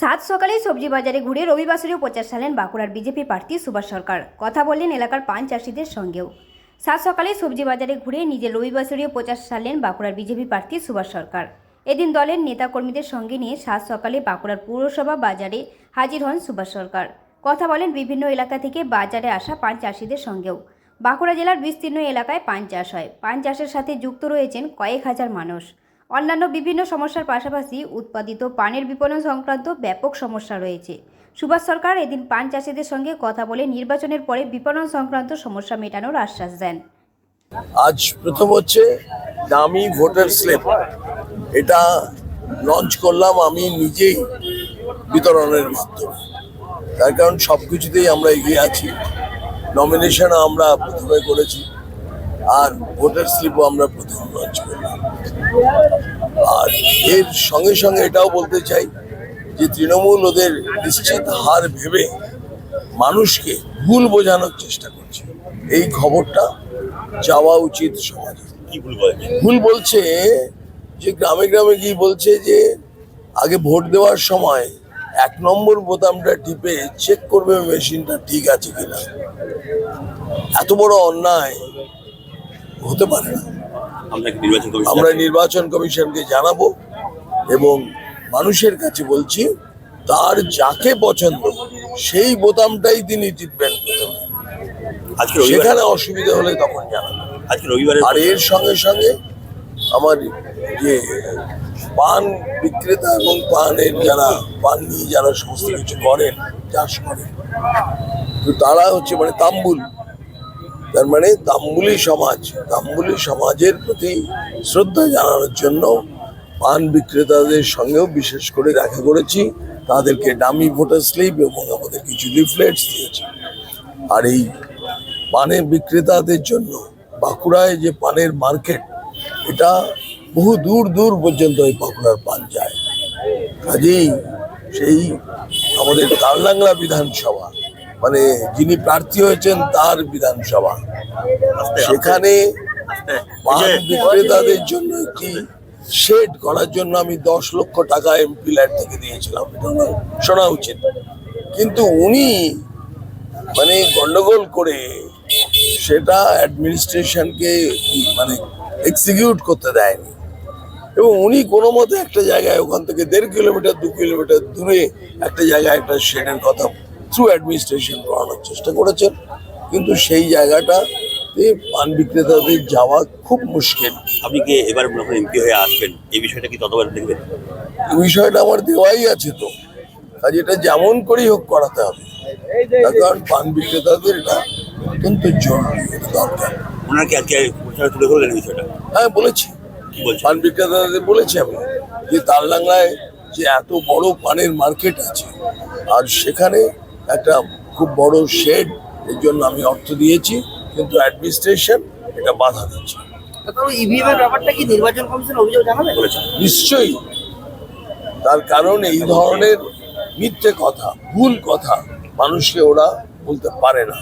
সাত সকালে সবজি বাজারে ঘুরে রবিবাসরীয় প্রচার সালেন বাঁকুড়ার বিজেপি প্রার্থী সুভাষ সরকার। কথা বললেন এলাকার পান চাষিদের সঙ্গেও। সাত সকালে সবজি বাজারে ঘুরে নিজের রবিবাসরীয় প্রচার সারলেন বাঁকুড়ার বিজেপি প্রার্থী সুভাষ সরকার। এদিন দলের নেতাকর্মীদের সঙ্গে নিয়ে সাত সকালে বাঁকুড়ার পৌরসভা বাজারে হাজির হন সুভাষ সরকার। কথা বলেন বিভিন্ন এলাকা থেকে বাজারে আসা পান চাষিদের সঙ্গেও। বাঁকুড়া জেলার বিস্তীর্ণ এলাকায় পান চাষ হয়। পান চাষের সাথে যুক্ত রয়েছেন কয়েক হাজার মানুষ। অন্যান্য বিভিন্ন সমস্যার পাশাপাশি উৎপাদিত পানের বিপণন সংক্রান্ত ব্যাপক সমস্যা রয়েছে। সুভাষ সরকার এদিন পান চাষিদের সঙ্গে কথা বলে নির্বাচনের পরে বিপণন সংক্রান্ত সমস্যা মেটানোর আশ্বাস দেন। আজ প্রথম হচ্ছে দামি ভোটার স্লিপ। এটা লঞ্চ করলাম আমি নিজেই বিতরণের মাধ্যমে তার কারণ সব কিছুতেই আমরা এগিয়ে আছি। নমিনেশন আমরা প্রথমে করেছি। আর ভোটার স্লিপও আমরা প্রথম লঞ্চ করলাম আর এর সঙ্গে সঙ্গে এটাও বলতে চাই যে তৃণমূল ওদের নিশ্চিত হার ভেবে মানুষকে ভুল বোঝানোর চেষ্টা করছে। এই খবরটা যাওয়া উচিত সমাজে। কি ভুল ভুল বলছে যে গ্রামে গ্রামে গিয়ে বলছে যে আগে ভোট দেওয়ার সময় এক নম্বর বোতামটা টিপে চেক করবে মেশিনটা ঠিক আছে কিনা। এত বড় অন্যায়। হতে পারে না। আমরা নির্বাচন কমিশনকে জানাব এবং মানুষের কাছে বলছি তার যাকে পছন্দ সেই বোতামটাই তিনি টিপবেন রবিবার সেখানে অসুবিধা হলে তখন জানাবেন আর এর সঙ্গে সঙ্গে আমার যে পান বিক্রেতা এবং পানের যারা পান নিয়ে যারা সমস্ত কিছু করেন চাষ করেন তো তারা হচ্ছে মানে তাম্বুল তার মানে তাম্বুলি সমাজ তাম্বুলি সমাজের প্রতি শ্রদ্ধা জানানোর জন্য পান বিক্রেতাদের সঙ্গেও বিশেষ করে দেখা করেছি। তাদেরকে ডামি ভোটার স্লিপ এবং আমাদের কিছু লিফলেটস দিয়েছি। আর এই পানের বিক্রেতাদের জন্য বাঁকুড়ায় যে পানের মার্কেট, এটা বহু দূর দূর পর্যন্ত এই বাঁকুড়ার পান যায়। কাজেই সেই আমাদের তারলাংলা বিধানসভা মানে যিনি প্রার্থী হয়েছেন তার বিধানসভা। সেখানে পান বিক্রেতাদের জন্য একটি শেড করার জন্য আমি দশ লক্ষ টাকা এমপি ল্যাড থেকে দিয়েছিলাম। শোনা উচিত। কিন্তু উনি মানে গন্ডগোল করে সেটা অ্যাডমিনিস্ট্রেশনকে মানে এক্সিকিউট করতে দেয়নি। এবং উনি কোনো মতে একটা জায়গায় ওখান থেকে দেড় কিলোমিটার দু কিলোমিটার দূরে একটা জায়গায় একটা শেডের কথা থ্রু অ্যাডমিনিস্ট্রেশন করানোর চেষ্টা করেছেন। কিন্তু সেই জায়গাটাতে পান বিক্রেতাদের যাওয়া খুব মুশকিল। আপনি কি এবার এমপি হয়ে আসবেন? এই বিষয়টা কি ততবার দেখবেন? এই বিষয়টা আমার দেওয়াই আছে তো। কাজ এটা যেমন করেই হোক করাতে হবে। তার কারণ পান বিক্রেতাদের এটা অত্যন্ত জরুরি দরকার। ওনাকে আজকে তুলে ধরলেন এই বিষয়টা? হ্যাঁ বলেছি। পান বিক্রেতাদের বলেছি আমি যে তারলাংলায় যে এত বড় পানের মার্কেট আছে আর সেখানে একটা খুব বড় শেড এর জন্য আমি অর্থ দিয়েছি কিন্তু অ্যাডমিনিস্ট্রেশন এটা বাধা দিচ্ছে। নিশ্চয়ই। তার কারণ এই ধরনের মিথ্যে কথা ভুল কথা মানুষকে ওরা বলতে পারে না।